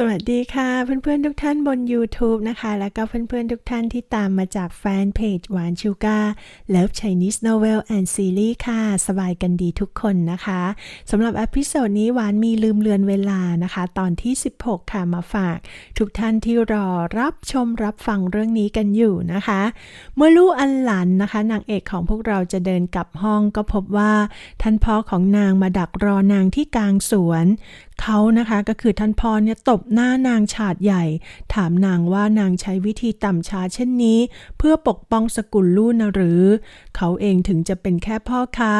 สวัสดีค่ะเพื่อนๆทุกท่านบน YouTube นะคะ แล้วก็เพื่อนๆทุกท่านที่ตามมาจากแฟนเพจหวานชูกา Love Chinese Novel and Series ค่ะ สบายกันดีทุกคนนะคะสำหรับอพิโซดนี้หวานมีลืมเลือนเวลานะคะ ตอนที่ 16 ค่ะมาฝาก ทุกท่านที่รอรับชมรับฟังเรื่องนี้กันอยู่นะคะ เมื่อลูกอันหลันนะคะ นางเอกของพวกเราจะเดินกลับห้องก็พบว่าท่านพ่อของนางมาดักรอนางที่กลางสวนเขานะคะก็คือท่านพ่อเนี่ยตบหน้านางฉาดใหญ่ ถามนางว่านางใช้วิธีต่ำช้าเช่นนี้ เพื่อปกป้องสกุลลู่นะหรือ เขาเองถึงจะเป็นแค่พ่อค้า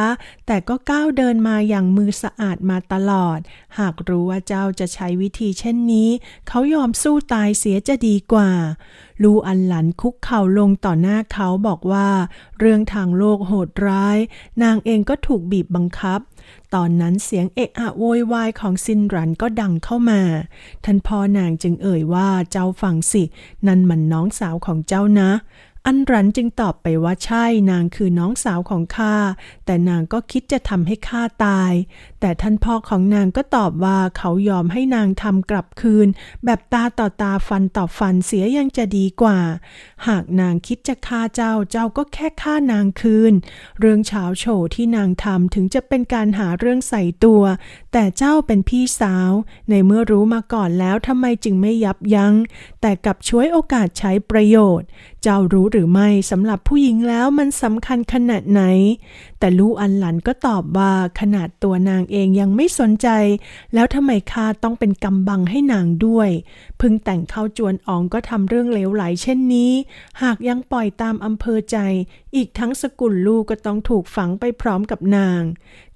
แต่ก็ก้าวเดินมาอย่างมือสะอาดมาตลอด หากรู้ว่าเจ้าจะใช้วิธีเช่นนี้ เขายอมสู้ตายเสียจะดีกว่า ลูอันหลันคุกเข่าลงต่อหน้าเขาบอกว่า เรื่องทางโลกโหดร้าย นางเองก็ถูกบีบบังคับ ตอนนั้นเสียงเอะอะโวยวายของซินรันก็ดังเข้ามา ท่านพ่อนางจึงเอ่ยว่าเจ้าฟังสิ นั่นมันน้องสาวของเจ้านะ อันรันจึงตอบไปว่าใช่นางคือน้องสาวของข้า แต่นางก็คิดจะทำให้ข้าตาย แต่ท่านพ่อของนางก็ตอบว่าเขายอมให้นางทำกลับคืน แบบตาต่อตาฟันต่อฟันเสียยังจะดีกว่า หากนางคิดจะฆ่าเจ้าเจ้าก็แค่ฆ่านางคืน เรื่องเช้าโฉที่นางทำถึงจะเป็นการหาเรื่องใส่ตัว แต่เจ้าเป็นพี่สาว ในเมื่อรู้มาก่อนแล้วทำไมจึงไม่ยับยัง้ง แต่กลับช่วยโอกาสใช้ประโยชน์ เจ้ารู้หรือไม่สำหรับผู้หญิงแล้วมันสำคัญขนาดไหน แต่ลูอันหลันก็ตอบว่าขนาดตัวนางเองยังไม่สนใจ แล้วทำไมข้าต้องเป็นกำบังให้นางด้วยพิ่งแต่งเข้าจวนอองก็ทำเรื่องเลวไหลเช่นนี้ หากยังปล่อยตามอำเภอใจ อีกทั้งสกุลลูกก็ต้องถูกฝังไปพร้อมกับนาง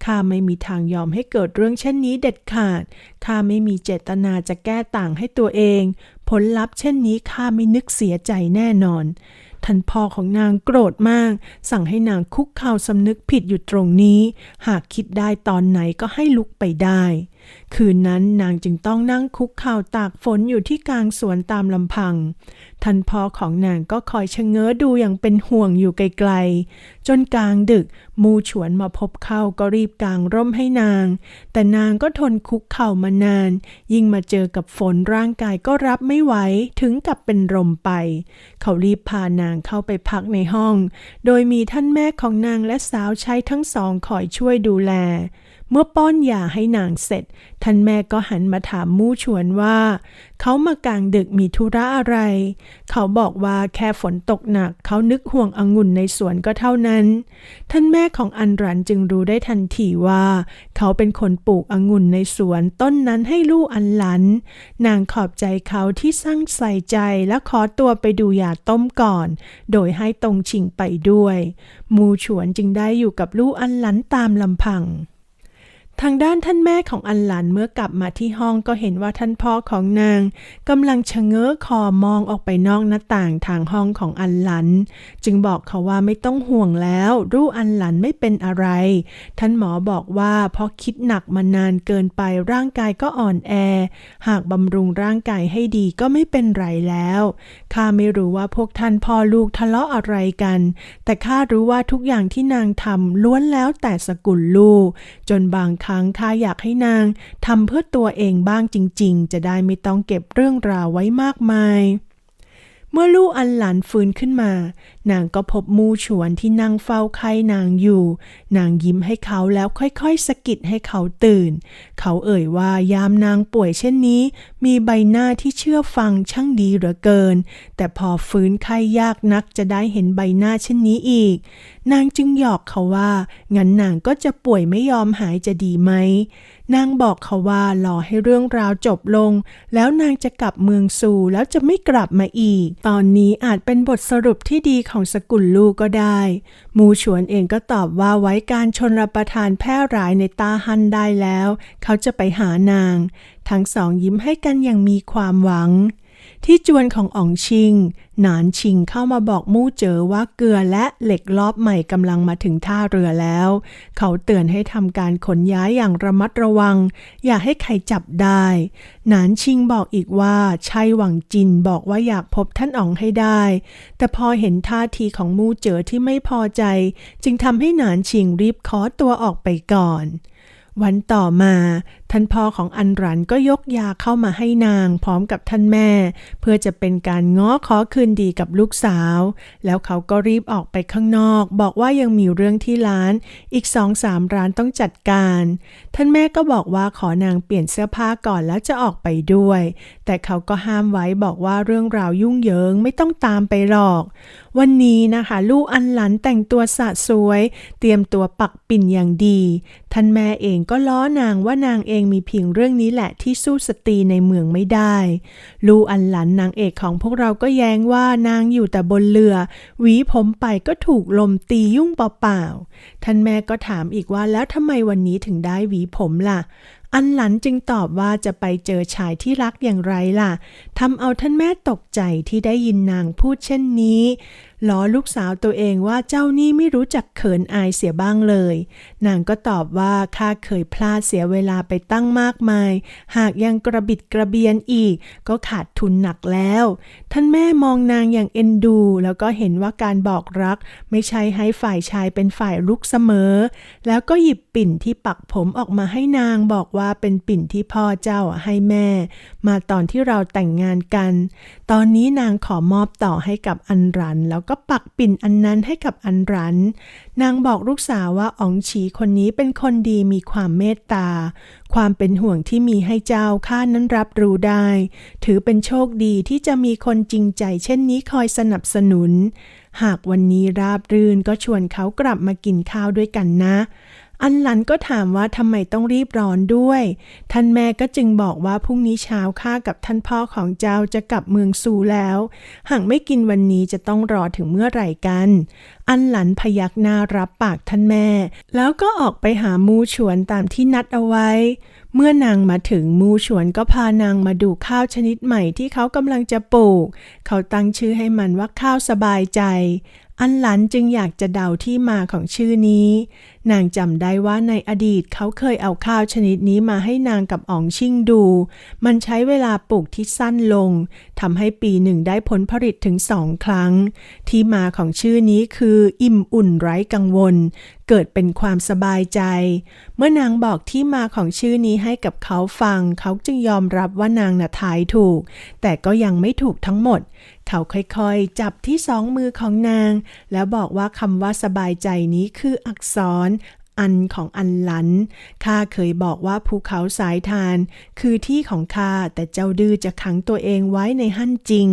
ข้าไม่มีทางยอมให้เกิดเรื่องเช่นนี้เด็ดขาดข้าไม่มีเจตนาจะแก้ต่างให้ตัวเอง ผลลัพธ์เช่นนี้ข้าไม่นึกเสียใจแน่นอน ท่านพ่อของนางโกรธมาก สั่งให้นางคุกเข่าสำนึกผิดอยู่ตรงนี้ หากคิดได้ตอนไหนก็ให้ลุกไปได้ คืนนั้นนางจึงต้องนั่งคุกเข่าตากฝนอยู่ที่กลางสวนตามลำพัง ท่านพ่อของนางก็คอยชะเง้อดูอย่างเป็นห่วงอยู่ไกลๆ จนกลางดึกมูฉวนมาพบเข้าก็รีบกางร่มให้นาง แต่นางก็ทนคุกเข่ามานาน ยิ่งมาเจอกับฝนร่างกายก็รับไม่ไหวถึงกับเป็นลมไป เขารีบพานางเข้าไปพักในห้อง โดยมีท่านแม่ของนางและสาวใช้ทั้งสองคอยช่วยดูแล เมื่อป้อนยาให้นางเสร็จ ท่านแม่ก็หันมาถามมู่ชวนว่า เขามากลางดึกมีธุระอะไร เขาบอกว่าแค่ฝนตกหนัก เขานึกห่วงองุ่นในสวนก็เท่านั้น ท่านแม่ของอันรันจึงรู้ได้ทันทีว่า เขาเป็นคนปลูกองุ่นในสวนต้นนั้นให้ลูกอันหลัน นางขอบใจเขาที่สร้างใส่ใจและขอตัวไปดูยาต้มก่อน โดยให้ตรงชิงไปด้วย มูฉวนจึงได้อยู่กับลูกอันหลันตามลำพัง ทางด้านท่านแม่ของอันหลันเมื่อกลับมาที่ห้องก็เห็นว่าท่านพ่อของนางกำลังชะเง้อคอมองออกไปนอกหน้าต่างทางห้องของอันหลัน จึงบอกเขาว่าไม่ต้องห่วงแล้วรู้อันหลันไม่เป็นอะไร ท่านหมอบอกว่าเพราะคิดหนักมานานเกินไปร่างกายก็อ่อนแอ หากบำรุงร่างกายให้ดีก็ไม่เป็นไรแล้วข้าไม่รู้ว่าพวกท่านพ่อลูกทะเลาะอะไรกัน แต่ข้ารู้ว่าทุกอย่างที่นางทำล้วนแล้วแต่สกุลลูกจนบางคั้งข้าอยากให้นางทำเพื่อตัวเองบ้างจริง ๆ จะได้ไม่ต้องเก็บเรื่องราวไว้มากมาย เมื่อลูกอันหลานฟื้นขึ้นมา นางก็พบมูฉวนที่นั่งเฝ้าไข้นางอยู่ นางยิ้มให้เขาแล้วค่อยๆสะกิดให้เขาตื่น เขาเอ่ยว่ายามนางป่วยเช่นนี้ มีใบหน้าที่เชื่อฟังช่างดีเหลือเกิน แต่พอฟื้นไข้ยากนักจะได้เห็นใบหน้าเช่นนี้อีก นางจึงหยอกเขาว่า งั้นนางก็จะป่วยไม่ยอมหายจะดีไหม นางบอกเขาว่ารอให้เรื่องราวจบลง แล้วนางจะกลับเมืองสู่แล้วจะไม่กลับมาอีก ตอนนี้อาจเป็นบทสรุปที่ดีของสกุลลูกก็ได้ มูฉวนเองก็ตอบว่าไว้การชนรับประทานแพร่หลายในตาฮันได้แล้ว เขาจะไปหานาง ทั้งสองยิ้มให้กันอย่างมีความหวัง ที่จวนของอ๋องชิง หนานชิงเข้ามาบอกมู่เจอว่าเกลือและเหล็กรอบใหม่กำลังมาถึงท่าเรือแล้ว เขาเตือนให้ทำการขนย้ายอย่างระมัดระวัง อย่าให้ใครจับได้ หนานชิงบอกอีกว่าชัยหวังจินบอกว่าอยากพบท่านอ๋องให้ได้ แต่พอเห็นท่าทีของมู่เจอที่ไม่พอใจ จึงทำให้หนานชิงรีบขอตัวออกไปก่อนวันต่อมา ท่านพ่อของอันรันก็ยกยาเข้ามาให้นางพร้อมกับท่านแม่ เพื่อจะเป็นการง้อขอคืนดีกับลูกสาว แล้วเขาก็รีบออกไปข้างนอก บอกว่ายังมีเรื่องที่ร้าน อีกสองสามร้านต้องจัดการ ท่านแม่ก็บอกว่าขอนางเปลี่ยนเสื้อผ้าก่อนแล้วจะออกไปด้วย แต่เขาก็ห้ามไว้บอกว่าเรื่องราวยุ่งเหยิงไม่ต้องตามไปหรอก วันนี้นะคะ ลูกอันหลันแต่งตัวสะสวย เตรียมตัวปักปิ่นอย่างดี ท่านแม่เองก็ล้อนางว่านางเองมีเพียงเรื่องนี้แหละที่สู้สตรีในเมืองไม่ได้ ลูอันหลันนางเอกของพวกเราก็แย้งว่านางอยู่แต่บนเรือ หวีผมไปก็ถูกลมตียุ่งเปล่าๆ ท่านแม่ก็ถามอีกว่าแล้วทำไมวันนี้ถึงได้หวีผมล่ะอันหลันจึงตอบว่าจะไปเจอชายที่รักอย่างไรล่ะ ทำเอาท่านแม่ตกใจที่ได้ยินนางพูดเช่นนี้ ล้อลูกสาวตัวเองว่าเจ้านี่ไม่รู้จักเขินอายเสียบ้างเลย นางก็ตอบว่าข้าเคยพลาดเสียเวลาไปตั้งมากมาย หากยังกระบิดกระเบียนอีก ก็ขาดทุนหนักแล้ว ท่านแม่มองนางอย่างเอ็นดู แล้วก็เห็นว่าการบอกรัก ไม่ใช่ให้ฝ่ายชายเป็นฝ่ายลุกเสมอ แล้วก็หยิบปิ่นที่ปักผมออกมาให้นางบอกว่าเป็นปิ่นที่พ่อเจ้าให้แม่ มาตอนที่เราแต่งงานกัน ตอนนี้นางขอมอบต่อให้กับอันรันแล้วก็ปักปิ่นอันนั้นให้กับอันรัน นางบอกลูกสาวว่าอ๋องฉีคนนี้เป็นคนดีมีความเมตตา ความเป็นห่วงที่มีให้เจ้าข้านั้นรับรู้ได้ ถือเป็นโชคดีที่จะมีคนจริงใจ เช่นนี้คอยสนับสนุน หากวันนี้ราบรื่นก็ชวนเขากลับมากินข้าวด้วยกันนะ อันหลันก็ถามว่าทำไมต้องรีบร้อนด้วย ท่านแม่ก็จึงบอกว่าพรุ่งนี้เช้าข้ากับท่านพ่อของเจ้าจะกลับเมืองซูแล้ว หากไม่กินวันนี้จะต้องรอถึงเมื่อไหร่กัน อันหลันพยักหน้ารับปากท่านแม่ แล้วก็ออกไปหามูฉวนตามที่นัดเอาไว้ เมื่อนางมาถึงมูฉวนก็พานางมาดูข้าวชนิดใหม่ที่เขากำลังจะปลูก เขาตั้งชื่อให้มันว่าข้าวสบายใจอันหลันจึงอยากจะเดาที่มาของชื่อนี้นางจำได้ว่าในอดีตเขาเคยเอาข้าวชนิดนี้มาให้นางกับอ๋องชิ่งดู มันใช้เวลาปลูกที่สั้นลงทำให้ปีหนึ่งได้ผลผลิตถึงสองครั้ง ที่มาของชื่อนี้คืออิ่มอุ่นไร้กังวล เกิดเป็นความสบายใจ เมื่อนางบอกที่มาของชื่อนี้ให้กับเขาฟัง เขาจึงยอมรับว่านางน่ะทายถูก แต่ก็ยังไม่ถูกทั้งหมดเขาค่อยๆ จับที่สองมือของนาง แล้วบอกว่าคำว่าสบายใจนี้คืออักษรอันของอันหลัน ข้าเคยบอกว่าภูเขาสายทาน คือที่ของข้า แต่เจ้าดื้อจะขังตัวเองไว้ในหั่นจริง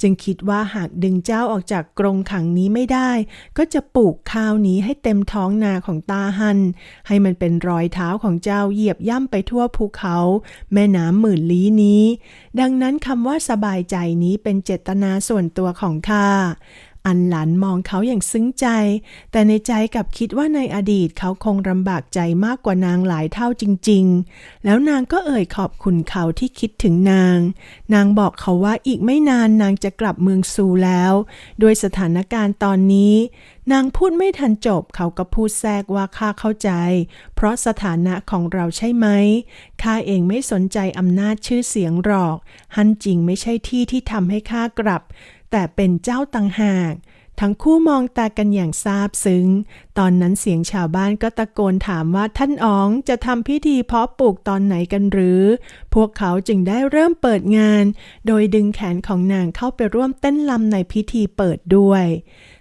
จึงคิดว่าหากดึงเจ้าออกจากกรงขังนี้ไม่ได้ ก็จะปลูกข้าวนี้ให้เต็มท้องนาของตาหัน ให้มันเป็นรอยเท้าของเจ้าเหยียบย่ำไปทั่วภูเขา แม่น้ำหมื่นลี้นี้ ดังนั้นคำว่าสบายใจนี้เป็นเจตนาส่วนตัวของข้า อันหลันมองเขาอย่างซึ้งใจ แต่ในใจกลับคิดว่าในอดีตเขาคงลำบากใจมากกว่านางหลายเท่าจริง ๆ แล้วนางก็เอ่ยขอบคุณเขาที่คิดถึงนาง นางบอกเขาว่าอีกไม่นานนางจะกลับเมืองซูแล้ว โดยสถานการณ์ตอนนี้ นางพูดไม่ทันจบเขาก็พูดแทรกว่าข้าเข้าใจ เพราะสถานะของเราใช่ไหมข้าเองไม่สนใจอำนาจชื่อเสียงหรอก ฮันจริงไม่ใช่ที่ที่ทำให้ข้ากลับ แต่เป็นเจ้าต่างหาก ทั้งคู่มองตากันอย่างซาบซึ้ง ตอนนั้นเสียงชาวบ้านก็ตะโกนถามว่าท่านอ๋องจะทำพิธีเพาะปลูกตอนไหนกันหรือ พวกเขาจึงได้เริ่มเปิดงาน โดยดึงแขนของนางเข้าไปร่วมเต้นลำในพิธีเปิดด้วย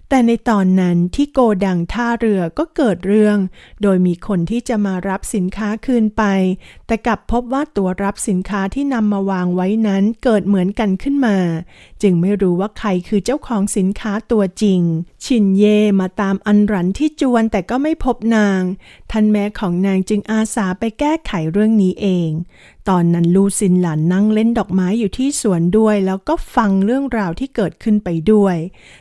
แต่ในตอนนั้นที่โกดังท่าเรือก็เกิดเรื่อง โดยมีคนที่จะมารับสินค้าคืนไป แต่กลับพบว่าตัวรับสินค้าที่นำมาวางไว้นั้นเกิดเหมือนกันขึ้นมา จึงไม่รู้ว่าใครคือเจ้าของสินค้าตัวจริง ชินเยมาตามอันรันที่จวนแต่ก็ไม่พบนาง ท่านแม่ของนางจึงอาสาไปแก้ไขเรื่องนี้เองตอนนั้นลูซินหลานนั่งเล่นดอกไม้อยู่ที่สวนด้วย แล้วก็ฟังเรื่องราวที่เกิดขึ้นไปด้วย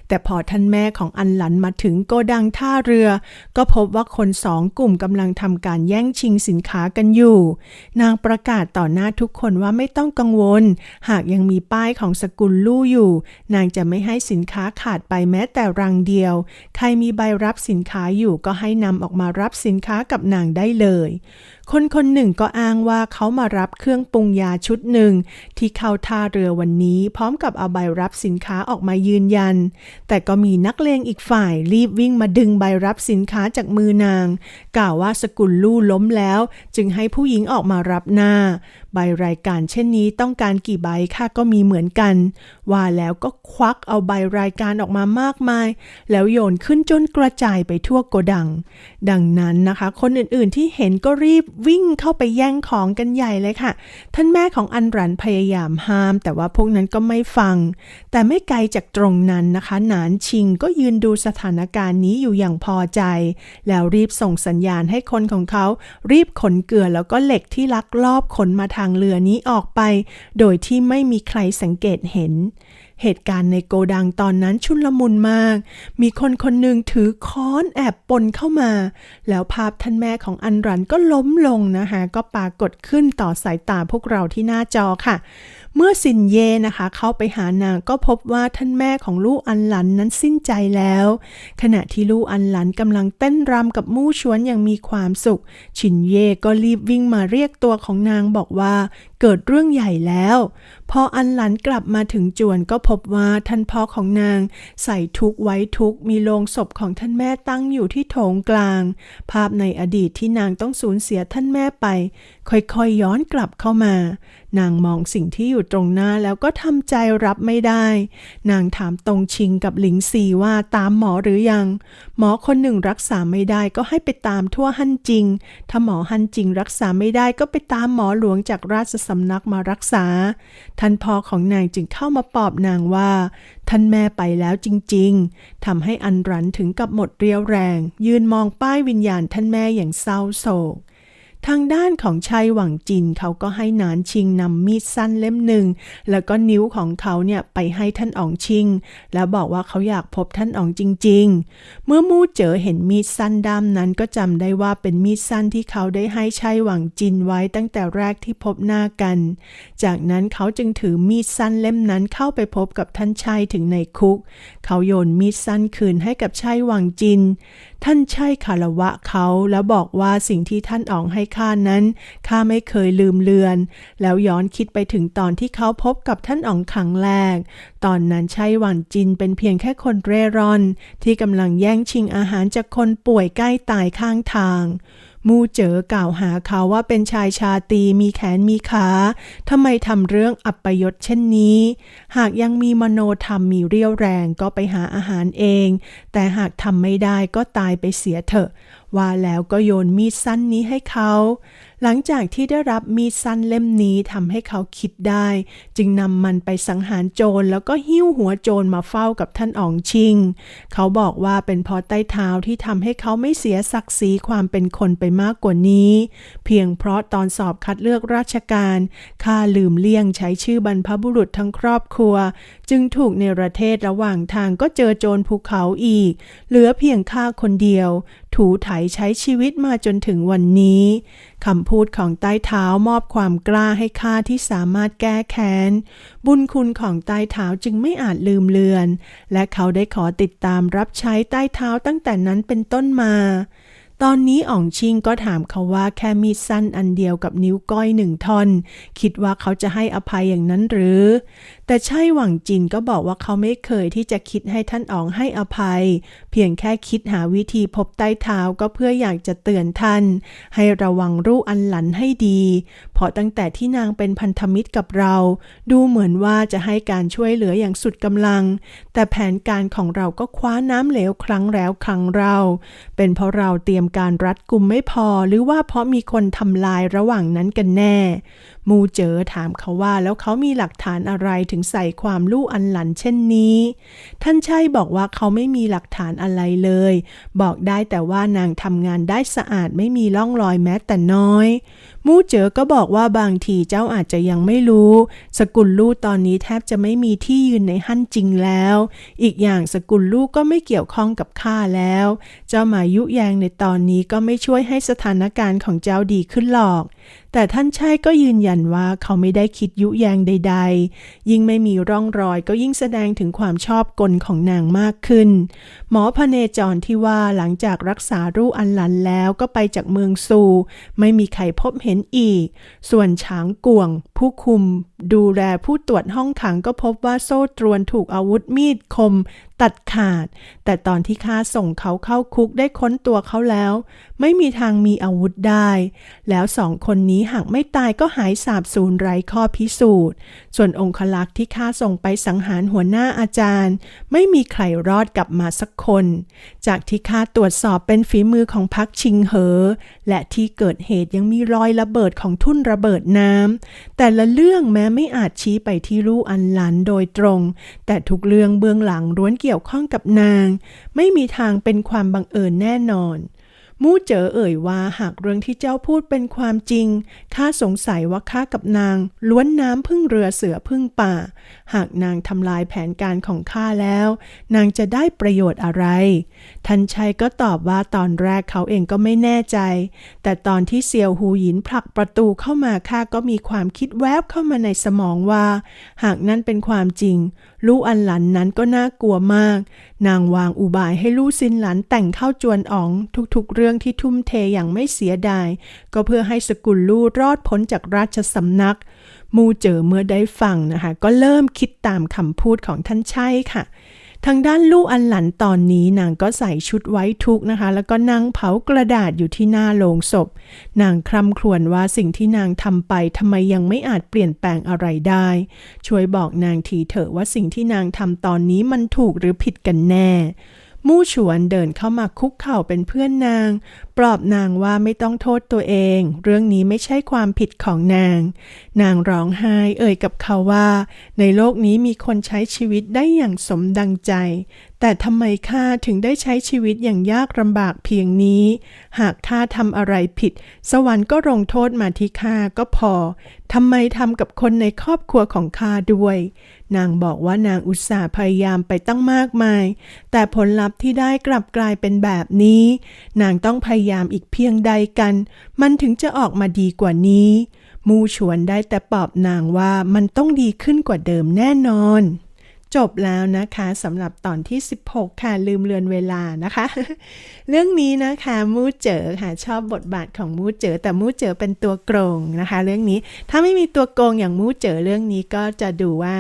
แต่พอท่านแม่ของอันหลันมาถึงโกดังท่าเรือ ก็พบว่าคนสองกลุ่มกำลังทำการแย่งชิงสินค้ากันอยู่ นางประกาศต่อหน้าทุกคนว่าไม่ต้องกังวล หากยังมีป้ายของสกุลลู่อยู่ นางจะไม่ให้สินค้าขาดไปแม้แต่รังเดียว ใครมีใบรับสินค้าอยู่ก็ให้นำออกมารับสินค้ากับนางได้เลย คนคนหนึ่งก็อ้างว่าเขามารับเครื่องปรุงยาชุดหนึ่ง ที่เข้าท่าเรือวันนี้พร้อมกับเอาใบรับสินค้าออกมายืนยัน แต่ก็มีนักเลงอีกฝ่ายรีบวิ่งมาดึงใบรับสินค้าจากมือนาง กล่าวว่าสกุลลู่ล้มแล้ว จึงให้ผู้หญิงออกมารับหน้าใบรายการเช่นนี้ต้องการกี่ใบค่ะก็มีเหมือนกัน ว่าแล้วก็ควักเอาใบรายการออกมามากมาย แล้วโยนขึ้นจนกระจายไปทั่วโกดัง ดังนั้นนะคะ คนอื่นๆที่เห็นก็รีบวิ่งเข้าไปแย่งของกันใหญ่เลยค่ะ ท่านแม่ของอันรันพยายามห้าม แต่ว่าพวกนั้นก็ไม่ฟัง แต่ไม่ไกลจากตรงนั้นนะคะ หนานชิงก็ยืนดูสถานการณ์นี้อยู่อย่างพอใจ แล้วรีบส่งสัญญาณให้คนของเขารีบขนเกลือแล้วก็เหล็กที่ลักลอบขนมาทางเรือนี้ออกไป โดยที่ไม่มีใครสังเกตเห็น เหตุการณ์ในโกดังตอนนั้นชุนลมุนมาก มีคนคนหนึ่งถือค้อนแอบปนเข้ามา แล้วภาพท่านแม่ของอันรันก็ล้มลงนะคะ ก็ปรากฏขึ้นต่อสายตาพวกเราที่หน้าจอค่ะเมื่อซินเย่นะคะ เข้าไปหานางก็พบว่าท่านแม่ของลูกอันหลันนั้นสิ้นใจแล้ว ขณะที่ลูกอันหลันกำลังเต้นรำกับมู่ชวนอย่างมีความสุขชินเย่ก็รีบวิ่งมาเรียกตัวของนางบอกว่าเกิดเรื่องใหญ่แล้ว พออันหลันกลับมาถึงจวนก็พบว่าท่านพ่อของนาง ใส่ทุกไว้ทุกมีโลงศพของท่านแม่ตั้งอยู่ที่โถงกลาง ภาพในอดีตที่นางต้องสูญเสียท่านแม่ไป ค่อยๆย้อนกลับเข้ามา นางมองสิ่งที่อยู่ตรงหน้าแล้วก็ทำใจรับไม่ได้ นางถามตรงชิงกับหลิงซีว่าตามหมอหรือยัง หมอคนหนึ่งรักษาไม่ได้ก็ให้ไปตามทั่วฮั่นจริง ถ้าหมอฮั่นจริงรักษาไม่ได้ก็ไปตามหมอหลวงจากราชสำนักมารักษา ท่านพ่อของนางจึงเข้ามาปอบนางว่า ท่านแม่ไปแล้วจริง ๆทำให้อันรันถึงกับหมดเรียวแรง ยืนมองป้ายวิญญาณท่านแม่อย่างเศร้าโศก ทางด้านของชายหวังจินเขาก็ให้นานชิงนำมีดสั้นเล่มหนึ่ง แล้วก็นิ้วของเขาเนี่ยไปให้ท่านอ๋องชิง แล้วบอกว่าเขาอยากพบท่านอ๋องจริง ๆ เมื่อมู่เจ๋อเห็นมีดสั้นด้ามนั้นก็จำได้ว่าเป็นมีดสั้นที่เขาได้ให้ชายหวังจินไว้ตั้งแต่แรกที่พบหน้ากัน จากนั้นเขาจึงถือมีดสั้นเล่มนั้นเข้าไปพบกับท่านชายถึงในคุก เขาโยนมีดสั้นคืนให้กับชายหวังจินท่านใช่คารวะเขาแล้วบอกว่าสิ่งที่ท่านอ๋องให้ข้านั้นข้าไม่เคยลืมเลือน แล้วย้อนคิดไปถึงตอนที่เขาพบกับท่านอ๋องครั้งแรก ตอนนั้นใช่หวังจินเป็นเพียงแค่คนเร่ร่อน ที่กำลังแย่งชิงอาหารจากคนป่วยใกล้ตายข้างทาง มูเจ๋อกล่าวหาเขาว่าเป็นชายชาตรีมีแขนมีขาทำไมทำเรื่องอัปยศเช่นนี้ หากยังมีมโนธรรมมีเรี่ยวแรงก็ไปหาอาหารเอง แต่หากทำไม่ได้ก็ตายไปเสียเถอะ ว่าแล้วก็โยนมีดสั้นนี้ให้เขา หลังจากที่ได้รับมีดสั้นเล่มนี้ทำให้เขาคิดได้ จึงนำมันไปสังหารโจรแล้วก็หิ้วหัวโจรมาเฝ้ากับท่านอ๋องชิง เขาบอกว่าเป็นเพราะใต้เท้าที่ทำให้เขาไม่เสียศักดิ์ศรีความเป็นคนไปมากกว่านี้ เพียงเพราะตอนสอบคัดเลือกราชการข้าลืมเลี่ยงใช้ชื่อบรรพบุรุษทั้งครอบครัว จึงถูกในประเทศระหว่างทางก็เจอโจรภูเขาอีก เหลือเพียงข้าคนเดียว ถูไถใช้ชีวิตมาจนถึงวันนี้ คำพูดของใต้เท้ามอบความกล้าให้ข้าที่สามารถแก้แค้น บุญคุณของใต้เท้าจึงไม่อาจลืมเลือน และเขาได้ขอติดตามรับใช้ใต้เท้าตั้งแต่นั้นเป็นต้นมา ตอนนี้อ่องชิงก็ถามเขาว่าแค่มีดสั้นอันเดียวกับนิ้วก้อยหนึ่งท่อน คิดว่าเขาจะให้อภัยอย่างนั้นหรือ แต่ใช่หวังจินก็บอกว่าเขาไม่เคยที่จะคิดให้ท่านอ๋องให้อภัย เพียงแค่คิดหาวิธีพบใต้เท้าก็เพื่ออยากจะเตือนท่าน ให้ระวังรูอันหลันให้ดี เพราะตั้งแต่ที่นางเป็นพันธมิตรกับเรา ดูเหมือนว่าจะให้การช่วยเหลืออย่างสุดกำลัง แต่แผนการของเราก็คว้าน้ำเหลวครั้งแล้วครั้งเรา เป็นเพราะเราเตรียมการรัดกุมไม่พอหรือว่าเพราะมีคนทำลายระหว่างนั้นกันแน่ มูเจอถามเขาว่าแล้วเขามีหลักฐานอะไรถึงใส่ความลู่อันหลันเช่นนี้ ท่านใช่บอกว่าเขาไม่มีหลักฐานอะไรเลย บอกได้แต่ว่านางทำงานได้สะอาดไม่มีร่องรอยแม้แต่น้อย มูเจอก็บอกว่าบางทีเจ้าอาจจะยังไม่รู้ สกุลลู่ตอนนี้แทบจะไม่มีที่ยืนในหั่นจริงแล้ว อีกอย่างสกุลลู่ก็ไม่เกี่ยวข้องกับข้าแล้ว เจ้ามายุแยงในตอนนี้ก็ไม่ช่วยให้สถานการณ์ของเจ้าดีขึ้นหรอกแต่ท่านชายก็ยืนยันว่าเขาไม่ได้คิดยุแยงใด ๆ ยิ่งไม่มีร่องรอยก็ยิ่งแสดงถึงความชอบกลของนางมากขึ้น หมอพเนจรที่ว่าหลังจากรักษารูอันหลันแล้วก็ไปจากเมืองซู ไม่มีใครพบเห็นอีก ส่วนช้างกวง ผู้คุม ดูแลผู้ตรวจห้องขังก็พบว่าโซ่ตรวนถูกอาวุธมีดคม ตัดขาด แต่ตอนที่ข้าส่งเขาเข้าคุกได้ค้นตัวเขาแล้ว ไม่มีทางมีอาวุธได้ แล้วสองคนนี้หากไม่ตายก็หายสาบสูญไร้ข้อพิสูจน์ ส่วนองคลักษ์ที่ข้าส่งไปสังหารหัวหน้าอาจารย์ ไม่มีใครรอดกลับมาสักคน จากที่ข้าตรวจสอบเป็นฝีมือของพักชิงเหอ และที่เกิดเหตุยังมีรอยระเบิดของทุ่นระเบิดน้ำแต่ละเรื่องแม้ไม่อาจชี้ไปที่ลู่อันหลันโดยตรง แต่ทุกเรื่องเบื้องหลังล้วนเกี่ยวข้องกับนาง ไม่มีทางเป็นความบังเอิญแน่นอน มู่เจ๋อเอ่ยว่าหากเรื่องที่เจ้าพูดเป็นความจริง ข้าสงสัยว่าข้ากับนาง ล้วนน้ำพึ่งเรือเสือพึ่งป่า หากนางทำลายแผนการของข้าแล้ว นางจะได้ประโยชน์อะไร ทันชัยก็ตอบว่าตอนแรกเขาเองก็ไม่แน่ใจ แต่ตอนที่เซียวหูหยินผลักประตูเข้ามาข้าก็มีความคิดแวบเข้ามาในสมองว่า หากนั่นเป็นความจริงลู่อันหลันนั้นก็น่ากลัวมาก นางวางอุบายให้ลู่ซินหลันแต่งเข้าจวนอ๋องทุกๆ เรื่องที่ทุ่มเทอย่างไม่เสียดาย ก็เพื่อให้สกุลลู่รอดพ้นจากราชสำนัก มูเจอเมื่อได้ฟังนะคะ ก็เริ่มคิดตามคำพูดของท่านใช่ค่ะ ทางด้านลู่อันหลันตอนนี้นางก็ใส่ชุดไว้ทุกนะคะ แล้วก็นั่งเผากระดาษอยู่ที่หน้าโลงศพ นางคร่ำครวญว่าสิ่งที่นางทำไปทำไมยังไม่อาจเปลี่ยนแปลงอะไรได้ ช่วยบอกนางทีเถอะว่าสิ่งที่นางทำตอนนี้มันถูกหรือผิดกันแน่ มู่ฉวนเดินเข้ามาคุกเข่าเป็นเพื่อนนาง ปลอบนางว่าไม่ต้องโทษตัวเอง เรื่องนี้ไม่ใช่ความผิดของนาง นางร้องไห้เอ่ยกับเขาว่า ในโลกนี้มีคนใช้ชีวิตได้อย่างสมดังใจ แต่ทำไมข้าถึงได้ใช้ชีวิตอย่างยากลำบากเพียงนี้ หากข้าทำอะไรผิด สวรรค์ก็ลงโทษมาที่ข้าก็พอ ทำไมทำกับคนในครอบครัวของข้าด้วย นางบอกว่านางอุตส่าห์พยายามไปตั้งมากมาย แต่ผลลัพธ์ที่ได้กลับกลายเป็นแบบนี้ นางต้องพยายามอีกเพียงใดกัน มันถึงจะออกมาดีกว่านี้ มูชวนได้แต่ปอบนางว่ามันต้องดีขึ้นกว่าเดิมแน่นอน จบแล้วนะคะสำหรับตอนที่ 16 ค่ะลืมเลือนเวลานะคะ เรื่องนี้นะคะมูเจอค่ะชอบบทบาทของมูเจอ แต่มูเจอเป็นตัวโกงนะคะ เรื่องนี้ถ้าไม่มีตัวโกงอย่างมูเจอเรื่องนี้ก็จะดูว่า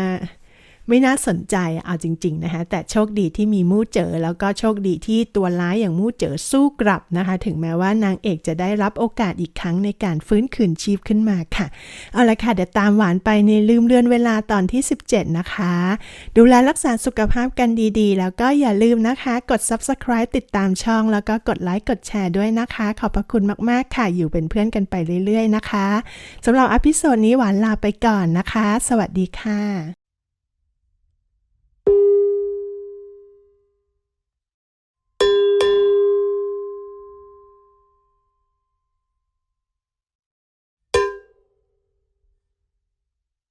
ไม่น่าสนใจเอาจริงๆนะคะแต่โชคดีที่มีมู่เจอแล้วก็โชคดีที่ตัวร้ายอย่างมู่เจอสู้กลับนะคะ ถึงแม้ว่านางเอกจะได้รับโอกาสอีกครั้งในการฟื้นคืนชีพขึ้นมาค่ะ เอาละค่ะ เดี๋ยวตามหวานไปในลืมเรือนเวลาตอนที่ 17 นะคะ ดูแลรักษาสุขภาพกันดีๆ แล้วก็อย่าลืมนะคะ กด subscribe ติดตามช่อง แล้วก็กดไลค์กดแชร์ด้วยนะคะ ขอบพระคุณมากๆค่ะ อยู่เป็นเพื่อนกันไปเรื่อยๆนะคะสำหรับอพิโซดนี้หวานลาไปก่อนนะคะ สวัสดีค่ะ